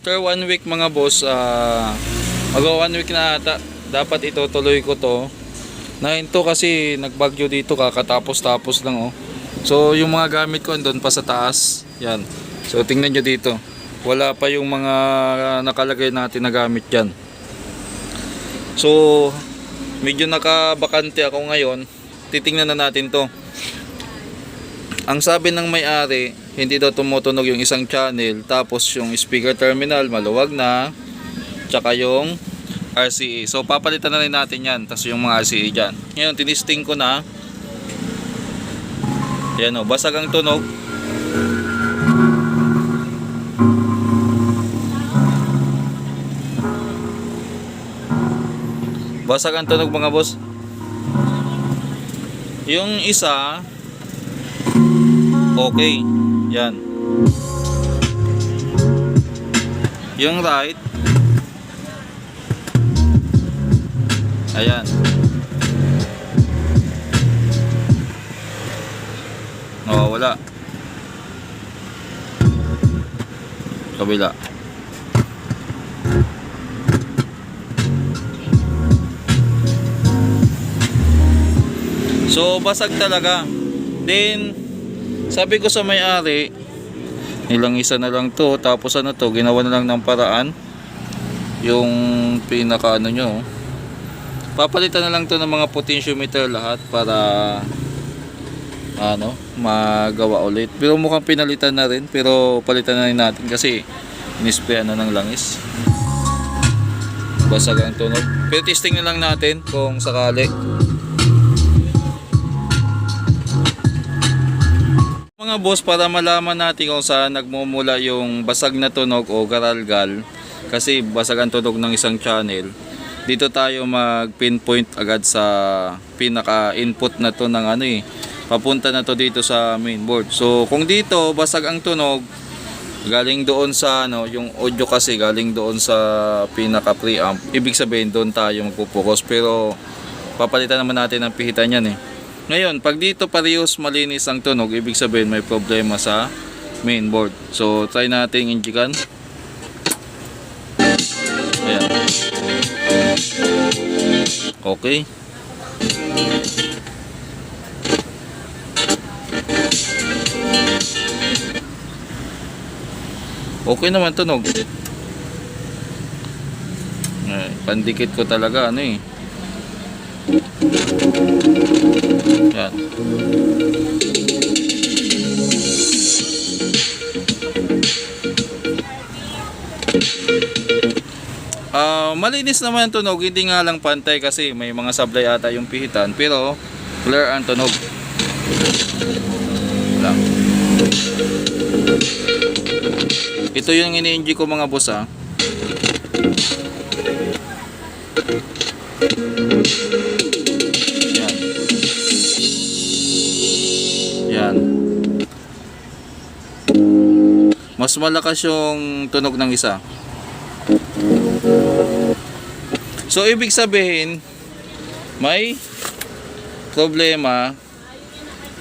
After one week mga boss, ah mag one week na ata, dapat itutuloy ko to. Nahinto kasi nagbagyo dito kakatapos-tapos lang oh. So yung mga gamit ko andun pa sa taas. Yan. So tingnan nyo dito. Wala pa yung mga nakalagay natin na gamit dyan. So medyo nakabakante ako ngayon. Titingnan na natin to. Ang sabi ng may-ari, hindi daw tumutunog yung isang channel, tapos yung speaker terminal maluwag na, tsaka yung RCA. So papalitan na rin natin yan, tapos yung mga RCA dyan. Ngayon, tinisting ko na. Yan o, basag ang tunog. Basag ang tunog mga boss. Yung isa, okay. Yan. Yung right. Ayan. Oh, wala. Kabila. So, basag talaga. Then, sabi ko sa may-ari, ilang isa na lang to, tapos ano to, ginawa na lang ng paraan. Yung pinaka ano nyo. Papalitan na lang to ng mga potentiometer lahat para ano, magawa ulit. Pero mukhang pinalitan na rin, pero palitan na rin natin kasi inisprayan na ng langis. Basag ang tunog. Pero testing na lang natin kung sakali. Mga boss, para malaman natin kung saan nagmumula yung basag na tunog o garalgal, kasi basag ang tunog ng isang channel, dito tayo mag-pinpoint agad sa pinaka-input na to ng ano eh, papunta na to dito sa mainboard. So, kung dito basag ang tunog, galing doon sa ano, yung audio kasi galing doon sa pinaka-preamp, ibig sabihin doon tayo magpo-focus. Pero, papalitan naman natin ang pihitan yan eh. Ngayon, pag dito parehas malinis ang tunog, ibig sabihin may problema sa mainboard. So, try nating injikan. Ayan. Okay. Okay naman tunog. Eh, pandikit ko talaga ano eh. Ah, malinis naman ang tunog, hindi nga lang pantay kasi may mga sablay ata yung pihitan, pero clear ang tunog. Lang. Ito yung ini ko mga boss ah. Yan. Yan. Mas malakas yung tunog ng isa. So ibig sabihin may problema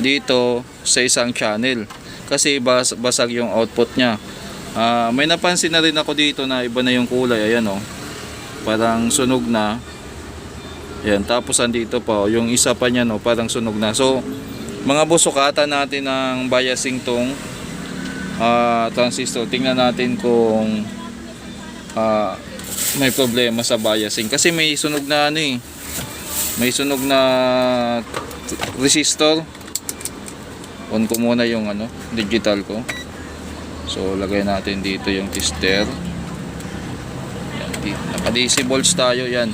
dito sa isang channel kasi bas basag yung output niya. Ah, may napansin na rin ako dito na iba na yung kulay ayan oh. Parang sunog na. Ayan, tapos andito pa oh, yung isa pa niya no, parang sunog na. So mga busukatan natin ng biasing tong ah, transistor. Tingnan natin kung ah, may problema sa biasing. Kasi may sunog na ano eh. May sunog na resistor. On ko muna yung ano digital ko. So lagay natin dito yung tester. Yan, naka DC volts tayo yan.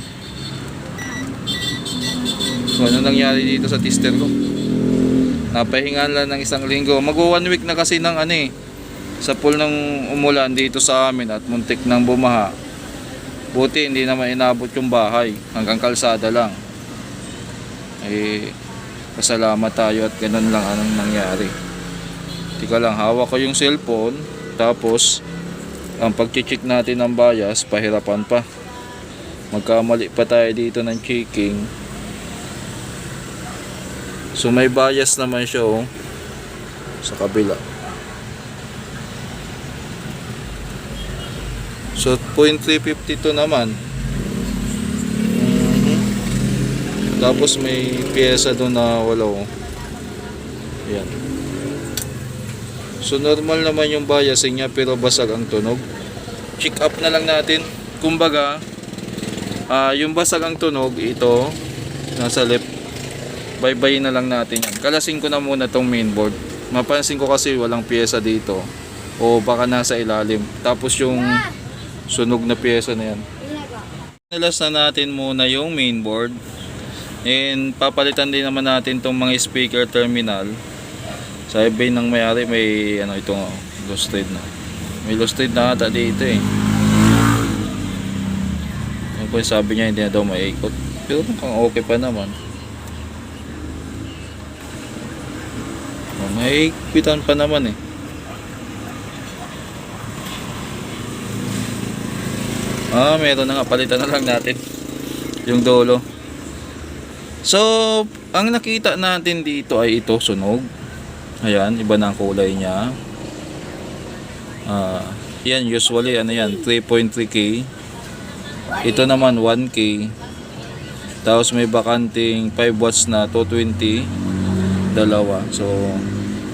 So ano nangyari dito sa tester ko? Napahingan lang ng isang linggo. Mag one week na kasi ng ano eh sa pool ng umulan dito sa amin at muntik nang bumaha Buti hindi naman inabot yung bahay. Hanggang kalsada lang. Eh, pasalamat tayo at ganun lang anong nangyari. Tika lang, hawak ko yung cellphone. Tapos, ang pag-check natin ng bias, pahirapan pa. Magkamali pa tayo dito ng checking. So, may bias naman siya oh. Sa kabila. So, 0.352 naman. Mhm. Tapos may pyesa doon na wala oh. Yan. So, normal naman yung biasing niya pero basag ang tunog. Check up na lang natin. Kumbaga, ah yung basag ang tunog, ito, nasa left. Bye-bye na lang natin yan. Kalasin ko na muna tong mainboard. Mapansin ko kasi walang pyesa dito. O baka nasa ilalim. Tapos yung sunog na pyesa na yan. Nilas na natin muna yung mainboard. And papalitan din naman natin tong mga speaker terminal. Sabi ng may-ari may ano ito oh, lusted na. May lusted na ata dito eh. Yung po sabi niya hindi na daw maikot. Pero mukhang okay pa naman. Oh, may ikpitan pa naman eh. Ah, meron na nga. Palitan na lang natin. Yung dolo. So, ang nakita natin dito ay ito, sunog. Ayan, iba na ang kulay niya. Ah, yan, usually, ano yan, 3.3K. Ito naman, 1K. Tapos may bakanting 5 watts na 220. Dalawa. So,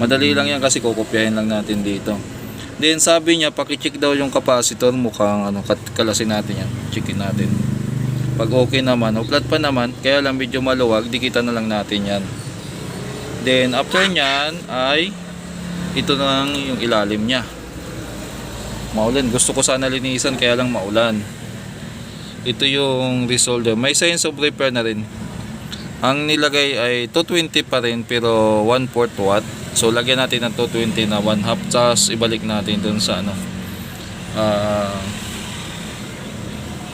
madali lang yan kasi kukopyahin lang natin dito. Then sabi niya, pakicheck daw yung capacitor, mukhang ano, kalasin natin yan. Checkin natin. Pag okay naman, o flat pa naman, kaya lang medyo maluwag, dikita na lang natin yan. Then after nyan ay ito na lang yung ilalim niya. Maulan. Gusto ko sana linisan kaya lang maulan. Ito yung resolder. May signs of repair na rin. Ang nilagay ay 220 pa rin pero 1 4 watt. So lagyan natin ng 220 na 1 half tapos ibalik natin dun sa ano. ah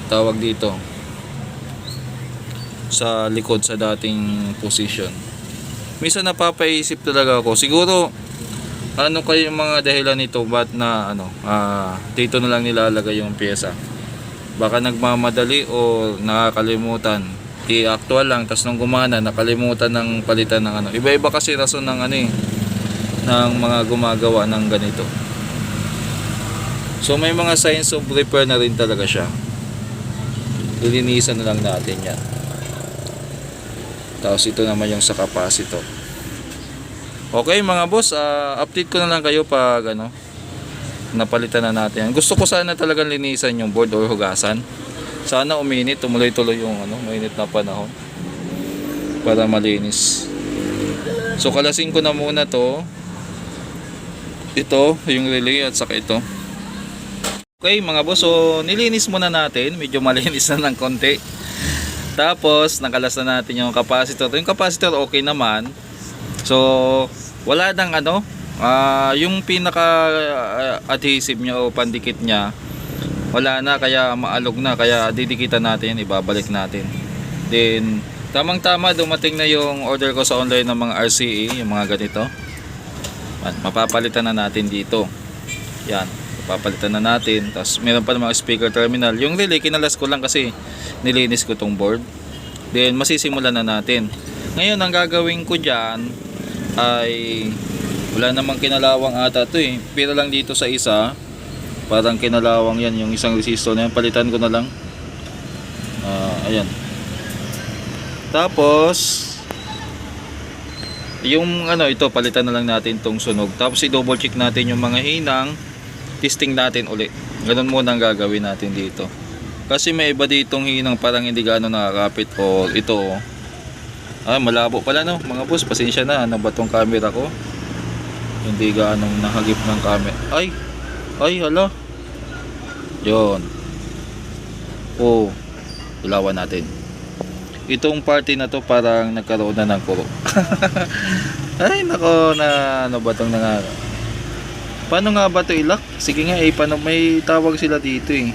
tawag dito sa likod sa dating position. Minsan napapaisip talaga ako. Siguro ano kayo yung mga dahilan nito ba't na ano ah dito na lang nilalagay yung pyesa. Baka nagmamadali o nakakalimutan. I-actual lang tapos nung gumana nakalimutan ng palitan ng ano. Iba-iba kasi rason ng ano eh ng mga gumagawa ng ganito. So may mga signs of repair na rin talaga siya. Lilinisan na lang natin yan. Tapos ito naman yung sa capacitor. Okay mga boss, ah, update ko na lang kayo pag ano, napalitan na natin. yan. Gusto ko sana talagang linisan yung board or hugasan. Sana uminit, tumuloy-tuloy yung ano, mainit na panahon. Para malinis. So kalasin ko na muna to. Ito, yung relay at saka ito. Okay mga boss, so nilinis muna natin. Medyo malinis na ng konti. Tapos, nakalas na natin yung capacitor. Yung capacitor okay naman. So, wala nang ano, ah yung pinaka ah, adhesive niya o pandikit niya, wala na kaya maalog na kaya didikitan natin, ibabalik natin. Then, tamang-tama dumating na yung order ko sa online ng mga RCA, yung mga ganito. At mapapalitan na natin dito. Yan, papalitan na natin. Tapos meron pa mga speaker terminal. Yung relay, kinalas ko lang kasi nilinis ko tong board. Then masisimulan na natin. Ngayon, ang gagawin ko dyan ay wala namang kinalawang ata to eh. Pero lang dito sa isa, parang kinalawang yan yung isang resistor na yan. Palitan ko na lang. Ah, ayan. Tapos, yung ano ito, palitan na lang natin tong sunog. Tapos i-double check natin yung mga hinang. Testing natin uli. Ganun muna ang gagawin natin dito. Kasi may iba ditong hinang parang hindi gaano nakakapit o ito oh. Ah, malabo pala no. Mga boss, pasensya na. Ano ba tong camera ko? Hindi gaano nakagip ng camera. Ay! Ay, hala. Yon. Oh. Ilawan natin. Itong party na to parang nagkaroon na ng kuro. Ay, nako na ano ba tong nanga Paano nga ba to ilak? Sige nga eh, paano may tawag sila dito eh.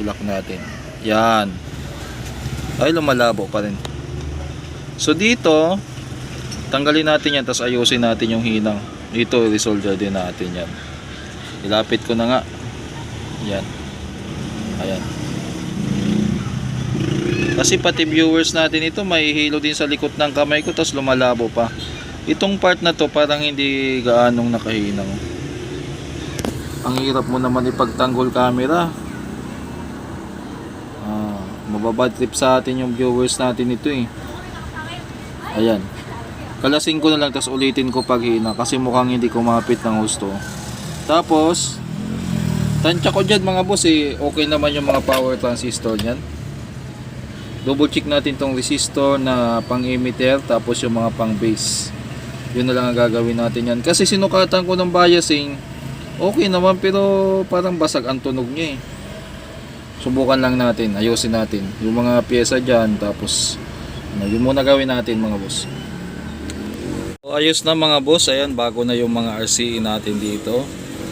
Ilak natin. Yan. Ay, lumalabo pa rin. So dito, tanggalin natin yan, tapos ayusin natin yung hinang. Dito, resolder din natin yan. Ilapit ko na nga. Yan. Ayan. Kasi pati viewers natin ito, may din sa likod ng kamay ko, tapos lumalabo pa. Itong part na to, parang hindi gaanong nakahinang. Ang hirap mo naman ipagtanggol camera. Ah, mababad trip sa atin yung viewers natin ito eh. Ayan. Kalasin ko na lang tapos ulitin ko pag hina kasi mukhang hindi kumapit ng gusto. Tapos, tansya ko dyan mga boss eh, okay naman yung mga power transistor niyan. Double check natin tong resistor na pang emitter tapos yung mga pang base. Yun na lang ang gagawin natin yan. Kasi sinukatan ko ng biasing, okay naman pero parang basag ang tunog niya eh. Subukan lang natin, ayusin natin. Yung mga pyesa dyan, tapos ano, yun muna gawin natin mga boss. So, ayos na mga boss, ayan, bago na yung mga RCE natin dito.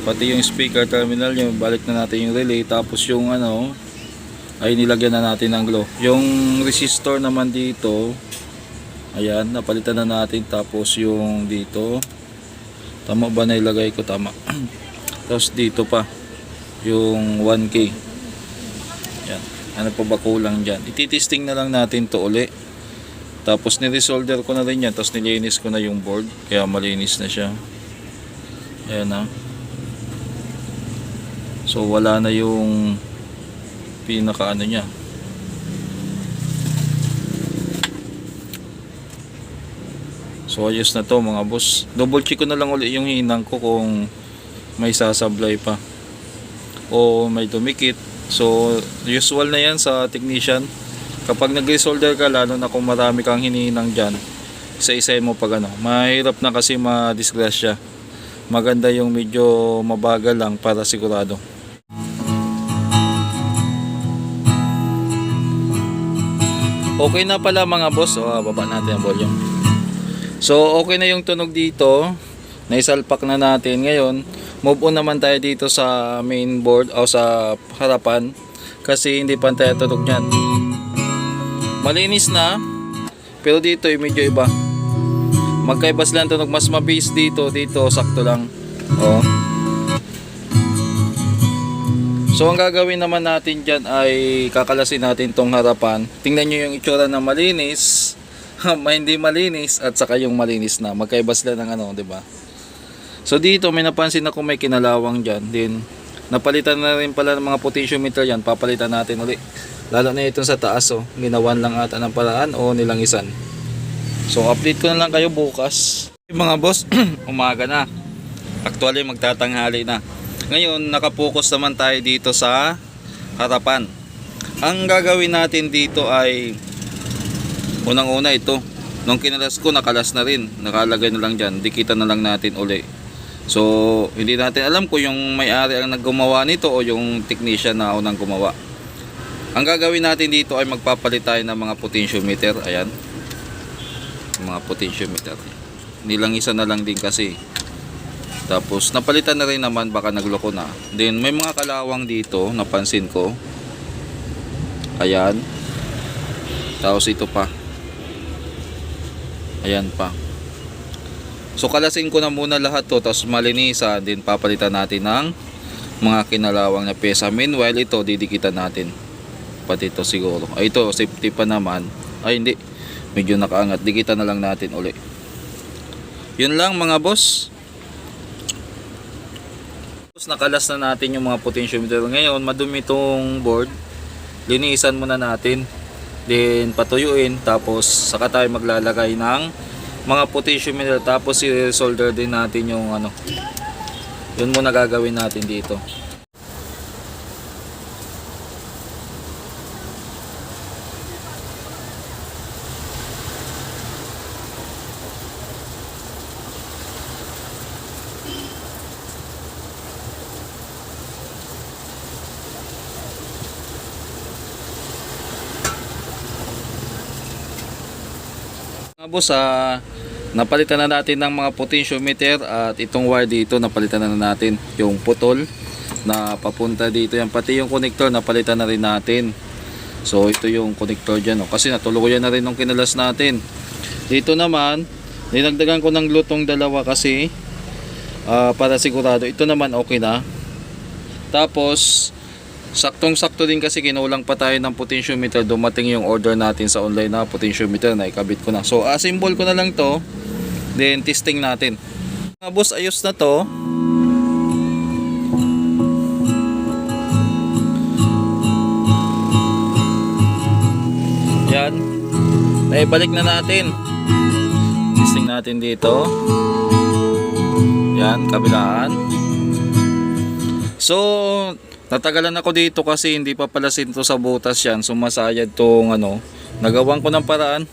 Pati yung speaker terminal, yung balik na natin yung relay, tapos yung ano, ay nilagyan na natin ng glow. Yung resistor naman dito, ayan, napalitan na natin, tapos yung dito, tama ba na ilagay ko? Tama. tapos dito pa, yung 1K. Yan. Ano pa ba kulang dyan? Ititesting na lang natin to uli. Tapos niresolder ko na rin yan. Tapos nilinis ko na yung board. Kaya malinis na siya. Ayan na. So wala na yung pinaka ano niya. So ayos na to mga boss. Double check ko na lang uli yung hinang ko kung may sasablay pa. O may dumikit. So usual na yan sa technician. Kapag nag-resolder ka, lalo na kung marami kang hininang dyan, isa-isayin mo pag ano. Mahirap na kasi ma-disgrasya. Maganda yung medyo mabagal lang para sigurado. Okay na pala mga boss. O, baba natin ang volume. So, okay na yung tunog dito. Naisalpak na natin. Ngayon, move on naman tayo dito sa main board o sa harapan. Kasi hindi pantay ang tunog niyan. Malinis na. Pero dito medyo iba. Magkaiba sila tunog. Mas mabis dito. Dito, sakto lang. Oh. So ang gagawin naman natin dyan ay kakalasin natin tong harapan. Tingnan nyo yung itsura na malinis, hindi malinis at saka yung malinis na. Magkaiba sila ng ano, 'di ba? So dito may napansin ako may kinalawang dyan. Then napalitan na rin pala ng mga potentiometer yan. Papalitan natin uli. Lalo na itong sa taas oh. Ginawan lang ata ng paraan o nilangisan. So update ko na lang kayo bukas. Mga boss, umaga na. Actually magtatanghali na. Ngayon, nakapokus naman tayo dito sa harapan. Ang gagawin natin dito ay unang-una ito. Nung kinalas ko, nakalas na rin. Nakalagay na lang dyan. Dikitan na lang natin uli. So, hindi natin alam kung yung may-ari ang naggumawa nito o yung technician na unang gumawa. Ang gagawin natin dito ay magpapalit tayo ng mga potentiometer. Ayan. Mga potentiometer. Nilang isa na lang din kasi. Tapos napalitan na rin naman baka nagloko na. Then may mga kalawang dito napansin ko. Ayan. Tapos ito pa. Ayan pa. So kalasin ko na muna lahat to tapos malinisan din papalitan natin ng mga kinalawang na pyesa. Meanwhile ito didikitan natin. Pati ito siguro. Ay ito safety pa naman. Ay hindi. Medyo nakaangat. Dikitan na lang natin uli. Yun lang mga boss. Tapos nakalas na natin yung mga potentiometer. Ngayon, madumi itong board. Linisan muna natin. Then, patuyuin. Tapos, saka tayo maglalagay ng mga potentiometer. Tapos, i-solder din natin yung ano. Yun muna gagawin natin dito. Mga boss, ah, napalitan na natin ng mga potentiometer at itong wire dito napalitan na natin yung putol na papunta dito yan. Pati yung connector napalitan na rin natin. So ito yung connector dyan oh. kasi natuluyan na rin nung kinalas natin. Dito naman dinagdagan ko ng lutong dalawa kasi ah, para sigurado ito naman okay na. Tapos Saktong-sakto din kasi kinulang pa tayo ng potentiometer. Dumating yung order natin sa online na potentiometer na ikabit ko na. So, assemble ko na lang to. Then, testing natin. Mga boss, ayos na to. Yan. Naibalik na natin. Testing natin dito. Yan, kabilaan. So, natagalan ako dito kasi hindi pa pala sinto sa butas yan. Sumasayad tong ano, nagawan ko ng paraan.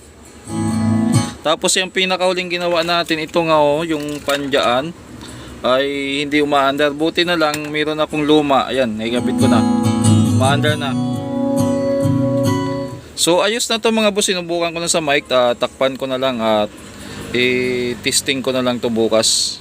Tapos yung pinakauling ginawa natin, ito nga oh, yung pandyaan ay hindi umaandar. Buti na lang, mayroon akong luma. Ayan, naigabit ko na. Umaandar na. So ayos na to mga boss, sinubukan ko na sa mic, ah, takpan ko na lang at i-testing ko na lang to bukas.